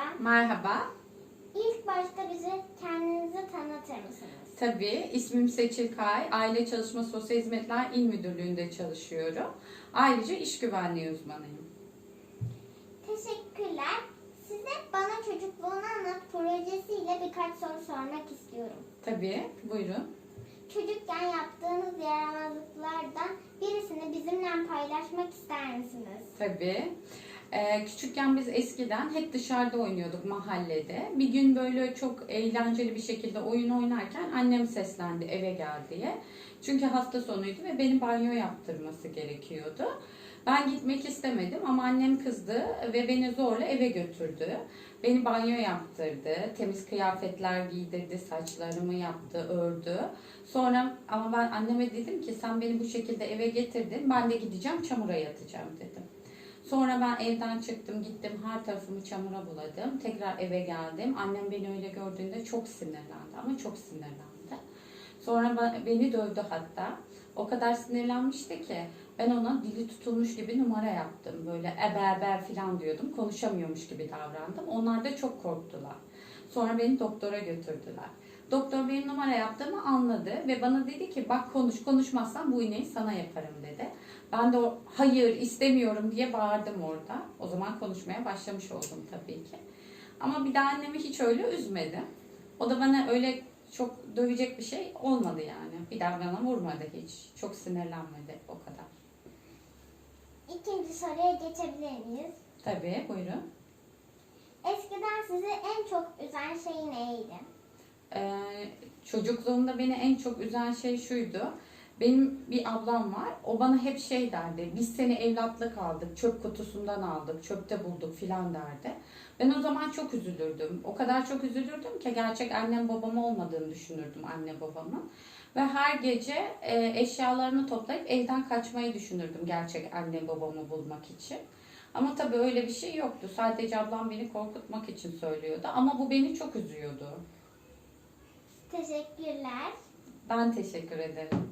Merhaba. Merhaba. İlk başta bize kendinizi tanıtır mısınız? Tabii ismim Seçil Kay. Aile Çalışma Sosyal Hizmetler İl Müdürlüğü'nde çalışıyorum. Ayrıca iş güvenliği uzmanıyım. Teşekkürler. Size Bana Çocukluğunu Anlat projesiyle birkaç soru sormak istiyorum. Tabii, buyurun. Çocukken yaptığınız yaramazlıklardan birisini bizimle paylaşmak ister misiniz? Tabii. Ee, küçükken biz eskiden hep dışarıda oynuyorduk mahallede. Bir gün böyle çok eğlenceli bir şekilde oyun oynarken annem seslendi eve gel diye. Çünkü hafta sonuydu ve beni banyo yaptırması gerekiyordu. Ben gitmek istemedim ama annem kızdı ve beni zorla eve götürdü. Beni banyo yaptırdı, temiz kıyafetler giydirdi, saçlarımı yaptı, ördü. Sonra ama ben anneme dedim ki sen beni bu şekilde eve getirdin, ben de gideceğim çamura yatacağım dedim. Sonra ben evden çıktım, gittim her tarafımı çamura buladım. Tekrar eve geldim. Annem beni öyle gördüğünde çok sinirlendi ama çok sinirlendi. Sonra beni dövdü hatta. O kadar sinirlenmişti ki ben ona dili tutulmuş gibi numara yaptım. Böyle eber eber falan diyordum. Konuşamıyormuş gibi davrandım. Onlar da çok korktular. Sonra beni doktora götürdüler. Doktor benim numara yaptığımı anladı ve bana dedi ki bak konuş konuşmazsan bu iğneyi sana yaparım dedi. Ben de o, hayır istemiyorum diye bağırdım orada. O zaman konuşmaya başlamış oldum tabii ki. Ama bir daha annemi hiç öyle üzmedim. O da bana öyle çok dövecek bir şey olmadı yani. Bir daha bana vurmadı hiç. Çok sinirlenmedi o kadar. İkinci soruya geçebilir miyiz? Tabii buyurun. Eskiden sizi en çok üzen şey neydi? Ee, çocukluğumda beni en çok üzen şey şuydu. Benim bir ablam var. O bana hep şey derdi. Biz seni evlatlık aldık. Çöp kutusundan aldık. Çöpte bulduk filan derdi. Ben o zaman çok üzülürdüm. O kadar çok üzülürdüm ki gerçek annem babam olmadığını düşünürdüm anne babamın. Ve her gece e, eşyalarını toplayıp evden kaçmayı düşünürdüm gerçek anne babamı bulmak için. Ama tabii öyle bir şey yoktu. Sadece ablam beni korkutmak için söylüyordu. Ama bu beni çok üzüyordu. Teşekkürler. Ben teşekkür ederim.